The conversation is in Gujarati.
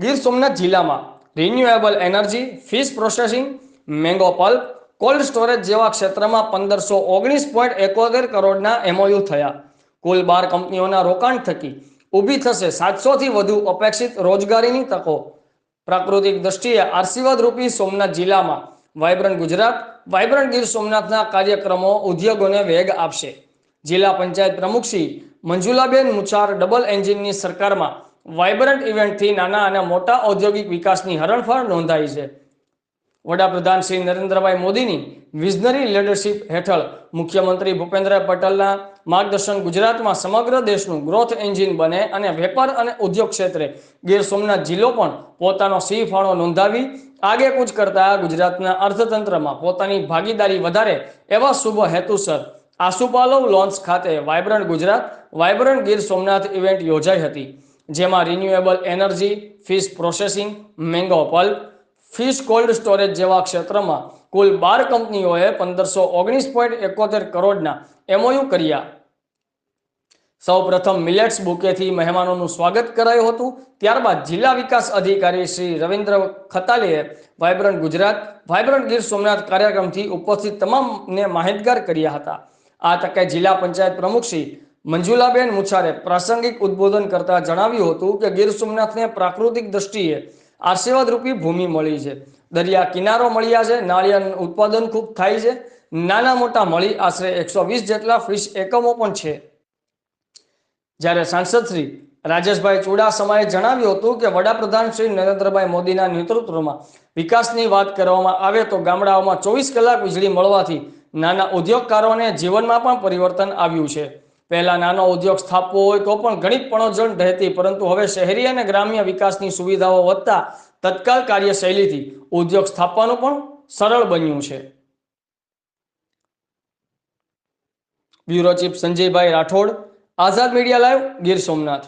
ગીર સોમનાથ જિલ્લામાં renewable energy fish processing mango pulp cold storage જેવા ક્ષેત્રમાં પંદરસો ઓગણીસ પોઈન્ટ એકોતેર કરોડના એમઓયુ થયા. કુલ બાર કંપનીઓના રોકાણ થકી ઊભી થશે સાતસોથી વધુ અપેક્ષિત રોજગારીની તકો. પ્રાકૃતિક દ્રષ્ટિએ આશીર્વાદ રૂપી સોમનાથ જિલ્લામાં વાયબ્રન્ટ ગુજરાત વાયબ્રન્ટ ગીર સોમનાથના કાર્યક્રમો ઉદ્યોગોને વેગ આપશે. જિલ્લા પંચાયત પ્રમુખ શ્રી મંજુલાબેન મુચાર ડબલ એન્જિનની સરકારમાં વાયબ્રન્ટ ઇવેન્ટથી નાના અને મોટા ઔદ્યોગિક વિકાસની હરણફાળ નોંધાઈ છે. વડાપ્રધાન શ્રી નરેન્દ્રભાઈ મોદીની વિઝનરી લીડરશિપ હેઠળ મુખ્યમંત્રી ભૂપેન્દ્ર પટેલના માર્ગદર્શન ગુજરાતમાં સમગ્ર દેશનું ગ્રોથ એન્જિન બને અને વેપાર અને ઉદ્યોગ ક્ષેત્રે ગીર સોમનાથ જિલ્લો પણ પોતાનો સિંહ ફાળો નોંધાવી આગેકૂચ કરતા ગુજરાતના અર્થતંત્રમાં પોતાની ભાગીદારી વધારે એવા શુભ હેતુસર આસુપાલવ લોન્ચ ખાતે vibrant Gujarat, vibrant Gir Somnath event યોજાઈ હતી. જેમાં renewable energy fish processing mango pulp fish cold storage જેવા ક્ષેત્રમાં કુલ બાર કંપનીઓએ પંદરસો ઓગણીસ પોઈન્ટ એકોતેર કરોડના એમઓયુ કર્યા. સૌ પ્રથમ મિલેટ્સ બુકેથી મહેમાનોનું સ્વાગત કરાયું હતું. ત્યારબાદ જિલ્લા વિકાસ અધિકારી શ્રી રવિન્દ્ર ખતાલીએ વાયબ્રન્ટ ગુજરાત વાયબ્રન્ટ ગીર સોમનાથ કાર્યક્રમથી ઉપસ્થિત તમામને માહિતગાર કર્યા હતા. આ તકે જિલ્લા પંચાયત પ્રમુખ શ્રી મંજુલાબેન મુછારે પ્રાસંગિક ઉદબોધન કરતા જણાવ્યું હતું કે ગીર સોમનાથને પ્રાકૃતિક દ્રષ્ટિએ આશીર્વાદરૂપી ભૂમિ મળી છે. દરિયા કિનારો મળ્યા છે, નાળિયેરનું ઉત્પાદન ખૂબ થાય છે, નાના મોટા મળી આશરે એકસો વીસ જેટલા ફિશ એકમો પણ છે. જ્યારે સાંસદ શ્રી રાજેશભાઈ ચુડાસમાએ જણાવ્યું હતું કે વડાપ્રધાન શ્રી નરેન્દ્રભાઈ મોદીના નેતૃત્વમાં વિકાસની વાત કરવામાં આવે તો ગામડાઓમાં ચોવીસ કલાક વીજળી મળવાથી નાના ઉદ્યોગકારોને જીવનમાં પણ પરિવર્તન આવ્યું છે. પહેલા નાનો ઉદ્યોગ સ્થાપવો હોય તો પણ ઘણી પણોજણ રહેતી, પરંતુ હવે શહેરી અને ગ્રામ્ય વિકાસની સુવિધાઓ વધતા તત્કાલ કાર્યશૈલીથી ઉદ્યોગ સ્થાપવાનું પણ સરળ બન્યું છે. Bureau chief Sanjaybhai Rathod, Azad media live Gir Somnath.